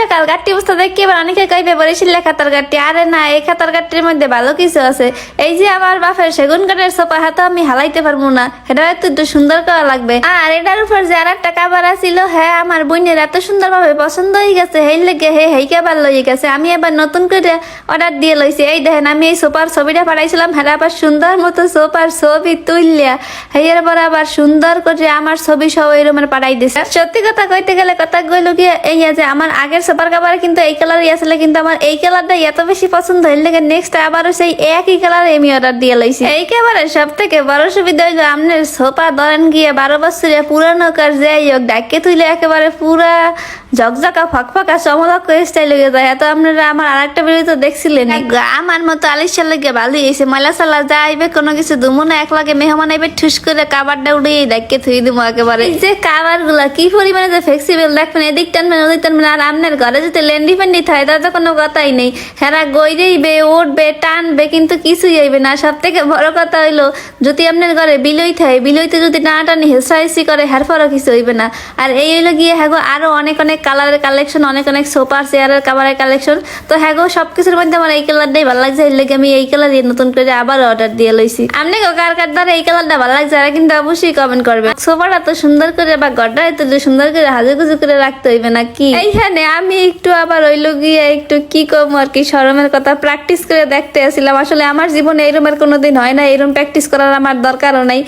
সকাল অবস্থা দেখি এবার অনেকে কইবে বরিশিল্লা খাতার গাট্টি আরে না, এই খাতার গাট্টির মধ্যে ভালো কিছু আছে। এই যে আমার বাপের সেগুন কাঠের সোফা হাতে আমি হালাইতে পারব না। এটা একটু সুন্দর করা লাগবে। আর এটার উপর যে আর একটা কাবার হ্যাঁ আমার বোনের এত সুন্দর ভাবে পছন্দ হয়ে গেছে। হেই লেগে, হে, হেই কাবার গেছে। আমি এবার নতুন করে অর্ডার দিয়ে লইছি। এই দেখেন, আমি এই সোফার ছবিটা পাঠাইছিলাম। হ্যাঁ আবার সুন্দর মতো সোফার ছবি তুললিয়া হেয়ার পর আবার সুন্দর করে আমার ছবি সহ এরকমের পাঠাই দিছে। সত্যি কথা কইতে গেলে কথা কইলো কি, এই যে আমার আগের সোফার কাবার কিন্তু এই কালারই আসলে কিন্তু আমার এই কালারটা এত বেশি পছন্দ হইল লেগে নেক্সট আবারও সেই একই কালার আমি অর্ডার দিয়ে লইছি। এই কাবারে সব থেকে বড় সুবিধা হইল আপনার সোফা ধরেন গিয়ে বারো বছরে পুরানো কার, যাই হোক ডাকে তুলে একেবারে পুরা ঝকঝকা ফকফকা চমলক স্টাইল হয়ে যায়। তো আপনারা আমার আরেকটা ভিডিও দেখছিলেন? আমার মতো আলিশার লেগে ভালো হয়েছে ময়লা সালা যাইবে কোনো কিছু দুমো না এক লাগে মেহমান আইবে ঠুস করে কাবারটা উড়িয়ে ডাকে থুই দিব একেবারে। যে কাবারগুলা কি পরিমাণে যে ফ্লেক্সিবল দেখবেন এদিক টানবেন ওদিক টানবেন আর আপনার ঘরে যদি লেন্ডি ফেন্ডি থাকে তার তো কোনো কথাই নেই। হেরা গইরেইবে উঠবে টানবে কিন্তু কিছুই হইবে না। সব থেকে বড় কথা হইল যদি আপনার ঘরে বিলই থাকে বিলইতে যদি টানাটানি হেসাইসি করে হের পরও কিছু হইবে না। আর এই হইল গিয়ে হ্যাগো আরও অনেক অনেক কালারের কালেকশন, অনেক অনেক সোফার, চেয়ারের কাভারের কালেকশন। তো হ্যাগো সবকিছুর মধ্যে আমার এই কালারটাই ভালো লাগছে। এর লেগে আমি এই কালার দিয়ে নতুন করে আবার অর্ডার দিয়ে লইছি। আপনি কার কার দ্বারা এই কালারটা ভালো লাগছে আর কিন্তু অবশ্যই কমেন্ট করবে। সোফাটা তো সুন্দর করে বা গড্ডা তুলে সুন্দর করে হাজু গুজু করে রাখতে হইবে না কি? এইখানে আমি একটু আবার ওইলো গিয়ে একটু কি কম আর কি শরমের কথা প্র্যাকটিস করে দেখতে আসছিলাম আসলে আমার জীবনে এরমের কোনোদিন হয় না এরম প্র্যাকটিস করার আমার দরকারও নাই।